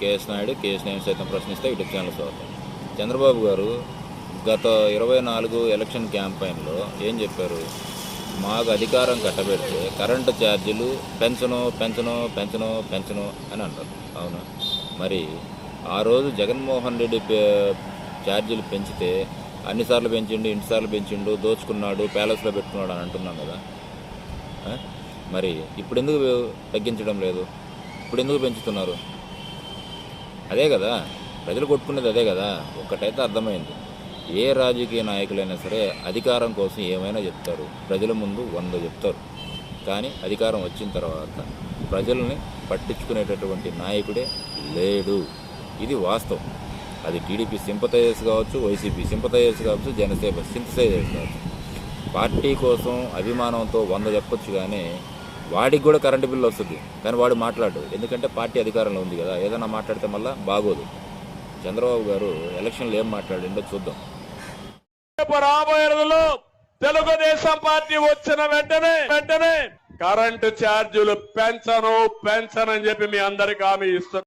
KS Naidu KS నేను సైతం ప్రశ్నిస్తే యూట్యూబ్ ఛానల్స్ స్వాగతం. చంద్రబాబు గారు గత ఇరవై నాలుగు ఎలక్షన్ క్యాంపెయిన్లో ఏం చెప్పారు? మాకు అధికారం కట్టబెడితే కరెంటు ఛార్జీలు పెంచను పెంచను పెంచను పెంచను అని అంటారు. అవును? మరి ఆ రోజు జగన్మోహన్ రెడ్డి పే- ఛార్జీలు పెంచితే అన్నిసార్లు పెంచిండు ఇన్నిసార్లు పెంచిండు దోచుకున్నాడు ప్యాలెస్లో పెట్టుకున్నాడు అని అంటున్నాం కదా. మరి ఇప్పుడు ఎందుకు తగ్గించడం లేదు? ఇప్పుడు ఎందుకు పెంచుతున్నారు? అదే కదా. ప్రజలు కొట్టుకునేది అదే కదా. ఒక్కటైతే అర్థమైంది. ఏ రాజకీయ నాయకులైనా సరే అధికారం కోసం ఏమైనా చెప్తారు. ప్రజల ముందు వంద చెప్తారు. కానీ అధికారం వచ్చిన తర్వాత ప్రజల్ని పట్టించుకునేటటువంటి నాయకుడే లేడు. ఇది వాస్తవం. అది టీడీపీ సింపతైజర్స్ కావచ్చు వైసీపీ సింపతైజర్స్ కావచ్చు జనసేన సింపతైజర్స్ కావచ్చు. పార్టీ కోసం అభిమానంతో వంద చెప్పొచ్చు కానీ వాడికి కూడా కరెంటు బిల్లు వస్తుంది. కానీ వాడు మాట్లాడు ఎందుకంటే పార్టీ అధికారంలో ఉంది కదా. ఏదైనా మాట్లాడితే మళ్ళీ బాగోదు. చంద్రబాబు గారు ఎలక్షన్లు ఏం మాట్లాడిండో చూద్దాం. రాబోయే రోజుల్లో తెలుగుదేశం పార్టీ వచ్చిన వెంటనే వెంటనే కరెంటు ఛార్జీలు పెంచను పెంచనని చెప్పి మీ అందరికి హామీ ఇస్తున్నారు